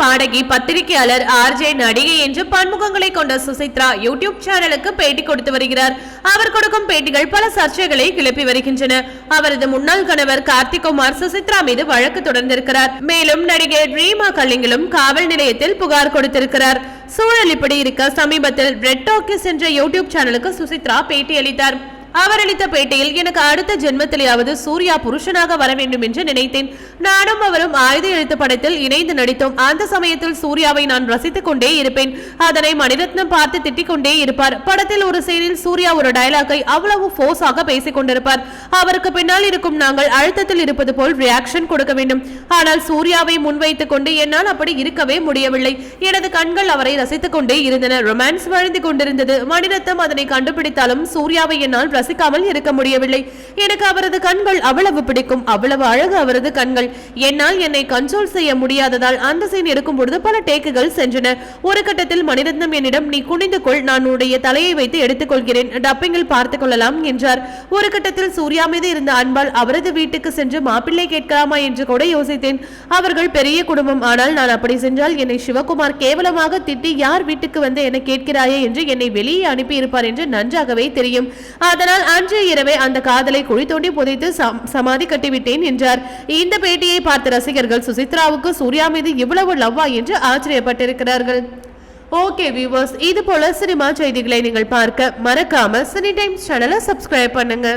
பாடகி பத்திரிகையாளர் ஆர்ஜே நடிகை என்று பன்முகங்களை கொண்ட சுசித்ரா யூடியூப் சேனலுக்கு பேட்டி கொடுத்து வருகிறார். அவர் கொடுக்கும் பேட்டிகள் பல சர்ச்சைகளை கிளப்பி வருகின்றன. அவரது முன்னாள் கணவர் கார்த்திகுமார் சுசித்ரா மீது வழக்கு தொடர்ந்திருக்கிறார். மேலும் நடிகை ரீமா கல்லிங்கிலும் காவல் நிலையத்தில் புகார் கொடுத்திருக்கிறார். சூழல் இப்படி இருக்க சமீபத்தில் ரெட் டாக்கிஸ் என்ற யூடியூப் சேனலுக்கு சுசித்ரா பேட்டி அளித்தார் அவர் அளித்த பேட்டியில் எனக்கு அடுத்த ஜென்மத்திலேயாவது சூர்யா புருஷனாக வர வேண்டும் என்று நினைத்தேன். நானும் அவரும் ஆயுத எழுத்து படத்தில் இணைந்து நடித்தோம். அந்த சமயத்தில் சூர்யாவை நான் ரசித்துக் கொண்டே இருப்பேன். அதனை மணிரத்னம் பார்த்து திட்டிக் கொண்டே இருப்பார். படத்தில் ஒரு சீனில் சூர்யா ஒரு டயலாக்கை அவ்வளவு ஃபோர்ஸாக பேசிக் கொண்டிருப்பார். அவருக்கு பின்னால் இருக்கும் நாங்கள் அழுத்தத்தில் இருப்பது போல் ரியாக்ஷன் கொடுக்க வேண்டும். ஆனால் சூர்யாவை முன்வைத்துக் கொண்டு என்னால் அப்படி இருக்கவே முடியவில்லை. எனது கண்கள் அவரை ரசித்துக் கொண்டே இருந்தன. ரொமான்ஸ் வழிந்து கொண்டிருந்தது. மணிரத்னம் அதனை கண்டுபிடித்தாலும் சூர்யாவை என்னால் ரசிக்காமல் இருக்க முடியவில்லை. எனக்கு அவரது கண்கள் அவ்வளவு பிடிக்கும். அவ்வளவு அழகு அவரது கண்கள். என்னால் என்னை கண்ட்ரோல் செய்ய முடியாததால் அந்த சீன் எடுக்கும் பொழுது பல டேக்குகள் சென்றன. ஒரு கட்டத்தில் மணிரத்னம் என்னிடம் நீ குனிந்து கொள் நான் உன்னுடைய தலையை வைத்து எடுத்துக்கொள்கிறேன். டப்பிங்கில் பார்த்துக் கொள்ளலாம் என்றார். ஒரு கட்டத்தில் சூர்யா மீது இருந்த அன்பால் அவரது வீட்டுக்கு சென்று மாப்பிள்ளை கேட்கலாமா? என்று கூட யோசித்தேன். அவர்கள் பெரிய குடும்பம். ஆனால் நான் அப்படி சென்றால் என்னை சிவகுமார் கேவலமாக திட்டி யார் வீட்டுக்கு வந்து என கேட்கிறாயே? என்று என்னை வெளியே அனுப்பி இருப்பார் என்று நன்றாகவே தெரியும். அதனால் அன்று இரவே அந்த காதலை குழி தோண்டி புதைத்து சமாதி கட்டிவிட்டேன் என்றார். இந்த பேட்டியை பார்த்த ரசிகர்கள் சுசித்ராவுக்கு சூர்யா மீது இவ்வளவு லவ்வா என்று ஆச்சரியப்பட்டிருக்கிறார்கள். ஓகே வியூவர்ஸ் இது போல சினிமா செய்திகளை நீங்கள் பார்க்க மறக்காம சினி டைம்ஸ் சேனலை சப்ஸ்கிரைப் பண்ணுங்க.